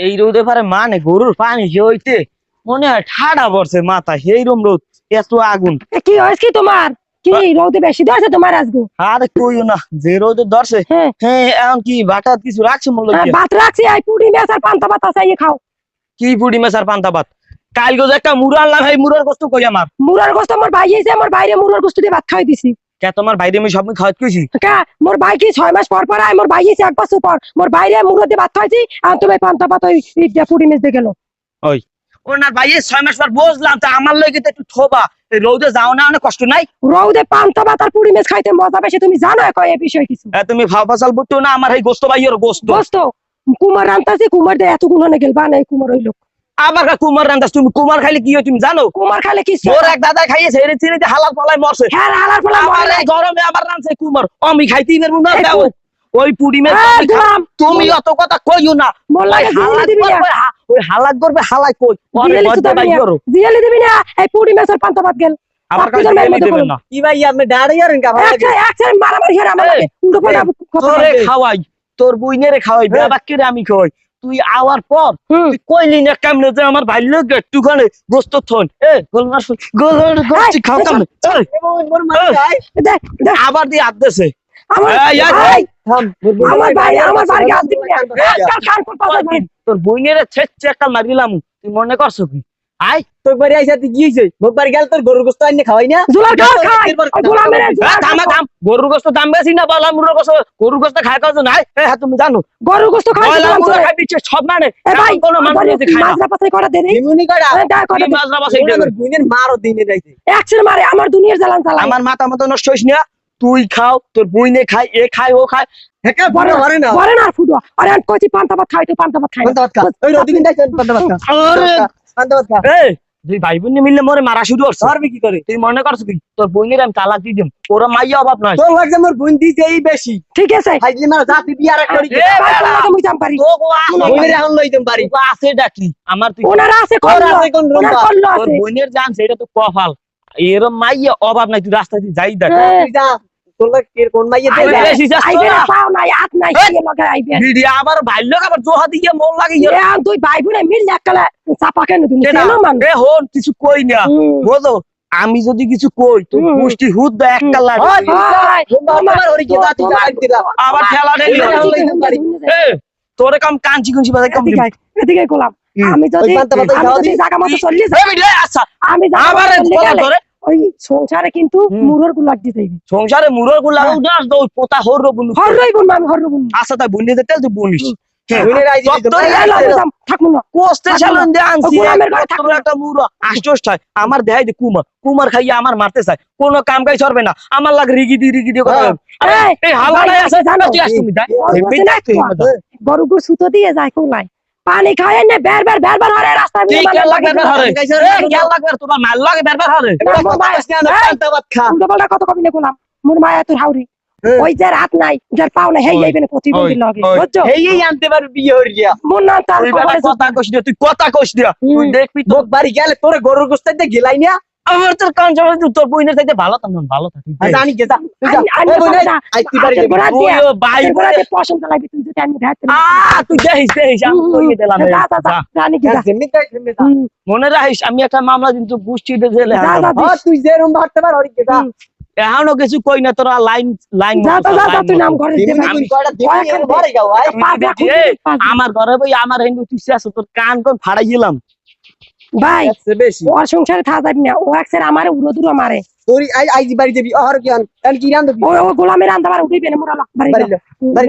এই রোদে পারে মানে গরুর পানি হইতে মনে হয় ঠাডা পড়ছে মাথা সেই রম রোদ এত আগুন। কি হয়েছে কি তোমার? কি রোদে বেশি ধরছে তোমার আজগো আরে কইও না যে রোদে ধরছে হ্যাঁ। হ্যাঁ এখন কি বাটা কিছু রাখছে মূল্য হ্যাঁ, ভাত রাখছি এই পুরি আর পান্তা ভাত আছে খাও। কি পুডি মেসার পান্তা ভাত? কাল গোজ একটা আনলাম ভাই মুড়ার কষ্ট কই আমার? মুরার গোস্ত আমার ভাই এসে আমার বাইরে মুরার গোস্ত দিয়ে ভাত খাই দিছি। কে তোমার ভাইরে আমি সব খাওয়াত কইছি? কা? মোর ভাই কি ছয় মাস পর পর আয় মোর ভাই এসে এক বছর পর। মোর ভাত খাইছি আর তুমি পান্তা ওই ইটা মেস দিয়ে গেল। ওনার ভাই মাস পর বুঝলাম তো আমার তো একটু থোবা। রোদে যাও না অনেক কষ্ট নাই? রোদে পান্তা ভাত আর পুরি মেস খাইতে মজা বেশি তুমি জানো কয় এই বিষয় কিছু? তুমি ভাও ফাসাল না? আমার এই গোস্ত ভাইয়ের গোস্ত। গোস্ত? কুমার রান্তাছি কুমার দিয়ে এত গুণ গেল বা নাই কুমার হইল আবার কা কুমার রান্দাস তুমি কুমার খাইলে কি হয় তুমি জানো? কুমার খাইলে কি মোর এক দাদা খাইয়েছে এর চিনিতে হালাল পালাই মরছে। হ্যাঁ ফলা আবার এই গরমে আবার রানছে কুমার। আমি খাইতেই পারব না দাও। ওই পুরি মে তুমি অত কথা কইও না। মোর ওই হালাক করবে, হা- ওই হালাক করবে হালাক কই? ওরে মধ্যে দিবি না। করো জিয়ালি দিবি না? এই পুরি মেস আর পান্তা ভাত গেল। আমার কাছে মেয়ের দেবেন না? কি ভাই আপনি দাঁড়িয়ে আর ভালো লাগে একসাথে একসাথে মারামারি করে আমার উল্টো পাল্টা খাওয়াই তোর বুইনেরে খাওয়াই হ্যাঁ। বেবাক্কিরে আমি খাওয়াই তুই আওয়ার পর। তুই কইলি না কেমনে যে আমার ভাই লোক একটুখানে গোস্ত থন? এ গোলমাস গোল গোস্তি খাও কেমনে আবার দিয়ে হাত ভাই তোর বইনের ছেচ্ছে একটা মারিলাম। তুই মনে করছ কি? আই তোর বাড়ি আইসা তুই কি হইছে? বাড়ি গেল তোর গরুর গোস্ত আইনে খাওয়াই না? খাই হ্যাঁ, থামা থাম। গরুর গোস্ত দাম বেশি না বলা গোস্ত গরুর গোস্ত খায় কত নাই এ হ্যাঁ তুমি জানো। গরু গোস্ত খাই খাই দিচ্ছে সব মানে। এ ভাই এখন মানুষ খায় না। মাজরা পাতাই করে দে ইমুনি করা এ, দা করে কি দে। মাজরা বাসাই দেবে? আমার মারও দিনে যাইছে একশের মারে আমার দুনিয়ার জ্বালান চালা আমার মাথা মতো নষ্ট হইস না। তুই খাও তোর বুইনে খায় এ খায় ও খায়। হেকা বড় হরে না ঘরে না। আর ফুটো। আরে কইছি পান্তা ভাত খাই তুই পান্তা ভাত খাই। পান্তা ভাত খা। ওই রোদি কিন পান্তা ভাত খা। আরে দুই ভাই বোন মিললে মরে মারা শুরু করছে। ধরবি কি করে? তুই মনে করছ কি? তোর বোনের আমি তালাক দিয়ে দিম। ওরা মাইয়া অভাব তোর লাগছে বেশি। ঠিক আছে। হাইলি মার জাতি বিয়ার করি এ, ভাই, তোর লাগে মুই যাম পারি তো গো আছে বুইনের এখন লইতাম পারি তো আছে ডাকি আমার তুই ওনারা আছে তোর আছে কোন ওনার রম্বা করল তোর বোনের জান সেটা তো কফাল এরম মাইয়া অভাব নাই তুই রাস্তা দিয়ে যাই দেখ। হ্যাঁ। তুই যা। তুমি কিছু কই না। বুঝো? আমি যদি কিছু কই তো হুম। পুষ্টি হুদ দা একটা লাগে আবার তোরে কাম কাঞ্চি কুঞ্চি বাজাই কাম এদিকে গোলাম। আমি যদি আমি যদি। জায়গা মতো চল্লিশ আচ্ছা। আমি আবার ওই সংসারে কিন্তু হুম। মুরর গুলাক দিতে সংসারে মুরর। উদাস পোতা হর হর আমি হর আচ্ছা তাই বুনি দে তেল তুই বুনিস। আমার দেখাই দি কুমার। কুমার খাইয়া আমার মারতে চাই কোন কাম কাজ করবে না। আমার লাগ রিগি দি রিগি দি কথা হ্যাঁ। গরু সুতো দিয়ে যায় কোলাই পানি খায় নে বের বের বের বের হরে রাস্তা কি কেন লাগবে বের হরে এ কেন লাগবে তোমার মাল লাগে বের বের হরে তোমার কইছ না, পান্তা ভাত খা উল্টো পাল্টা কত কবি নে গোলাম মোর মায়া তোর হাউরি হ্যাঁ। ওই যে রাত নাই যার পাও না হেই ওই, যাইবে না প্রতিবন্ধী লগে বুঝছ হেই এই আনতে পারবি বিয়ে হই গিয়া মোর না তার কথা কইছ দিয়া তুই কথা কইছ দিয়া তুই দেখবি তোর বাড়ি গেলে তোরে গরুর গোস্তাইতে গেলাই না আমার তোর কান জমা তোর বইনের ভালো তো ভালো থাকি জানি যা যা। পছন্দ তুই যদি আমি আ তুই আমি কইয়ে দিলাম যা, যা, তাই যা। মনে রাখিস আমি একটা মামলা কিন্তু জেলে। যা, হ্যাঁ, তুই যে রুম ভাবতে পার হরি যা এখনও কিছু কই না তোরা লাইন লাইন তুই নাম ঘরে দে। আমার ঘরে বই আমার হিন্দু তুই তোর কান কোন ফাড়াই গেলাম ভাই ওর সংসারে থা যাবি না ও একসের আমারে উড়ো দুরো মারে। তোর আই আইজি বাড়ি দেবি আর কি আন কি রান্ধবি? ও গোলামে আন্দা বার উঠিবে না মোরা বাড়ি বাড়ি